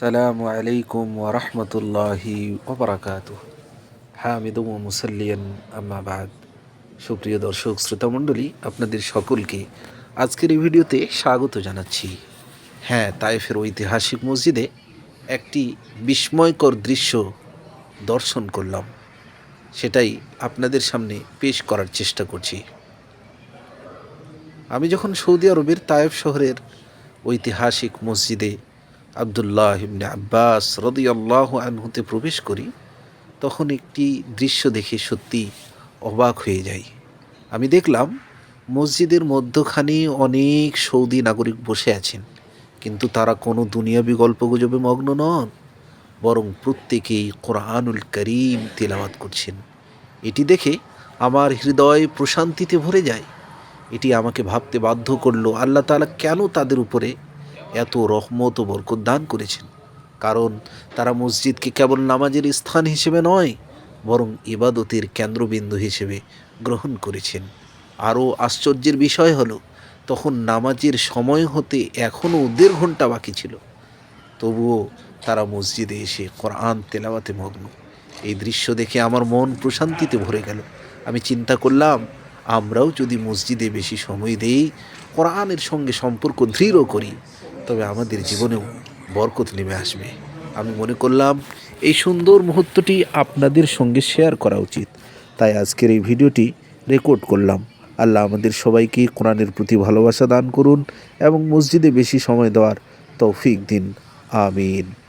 সালামু আলাইকুম ওরহমতুল্লাহি ওবরাকাত হামিদুম মুসাল্লিয়ান আম্মাবাদ সুপ্রিয় দর্শক শ্রোতা মণ্ডলী আপনাদের সকলকে আজকের এই ভিডিওতে স্বাগত জানাচ্ছি। হ্যাঁ তাইফের ঐতিহাসিক মসজিদে একটি বিস্ময়কর দৃশ্য দর্শন করলাম। সেটাই আপনাদের সামনে পেশ করার চেষ্টা করছি। আমি যখন সৌদি আরবের তায়েব শহরের ঐতিহাসিক মসজিদে আবদুল্লাহ ইবনে আব্বাস রদিয়াল্লাহ আনহুতে প্রবেশ করি, তখন একটি দৃশ্য দেখে সত্যি অবাক হয়ে যাই। আমি দেখলাম, মসজিদের মধ্যখানে অনেক সৌদি নাগরিক বসে আছেন, কিন্তু তারা কোনো দুনিয়াবি গল্পগুজবে মগ্ন নন, বরং প্রত্যেকেই কোরআনুল করিম তেলাওয়াত করছেন। এটি দেখে আমার হৃদয় প্রশান্তিতে ভরে যায়। এটি আমাকে ভাবতে বাধ্য করল, আল্লাহ তাআলা কেন তাদের উপরে এত রহমত ও বরকত দান করেছেন। কারণ তারা মসজিদকে কেবল নামাজের স্থান হিসেবে নয়, বরং ইবাদতের কেন্দ্রবিন্দু হিসেবে গ্রহণ করেছেন। আরও আশ্চর্যের বিষয় হলো, তখন নামাজের সময় হতে এখনও দেড় ঘণ্টা বাকি ছিল। তবুও তারা মসজিদে এসে কোরআন তেলাওয়াতে মগ্ন। এই দৃশ্য দেখে আমার মন প্রশান্তিতে ভরে গেল। আমি চিন্তা করলাম, আমরাও যদি মসজিদে বেশি সময় দেই, কোরআনের সঙ্গে সম্পর্ক দৃঢ় করি তবে আমাদের জীবনেও বরকত নেমে আসবে। আমি মনে করলাম এই সুন্দর মুহূর্তটি আপনাদের সঙ্গে শেয়ার করা উচিত। তাই আজকের এই ভিডিওটি রেকর্ড করলাম। আল্লাহ আমাদের সবাইকে কোরআনের প্রতি ভালোবাসা দান করুন এবং মসজিদে বেশি সময় দেওয়ার তৌফিক দিন। আমিন।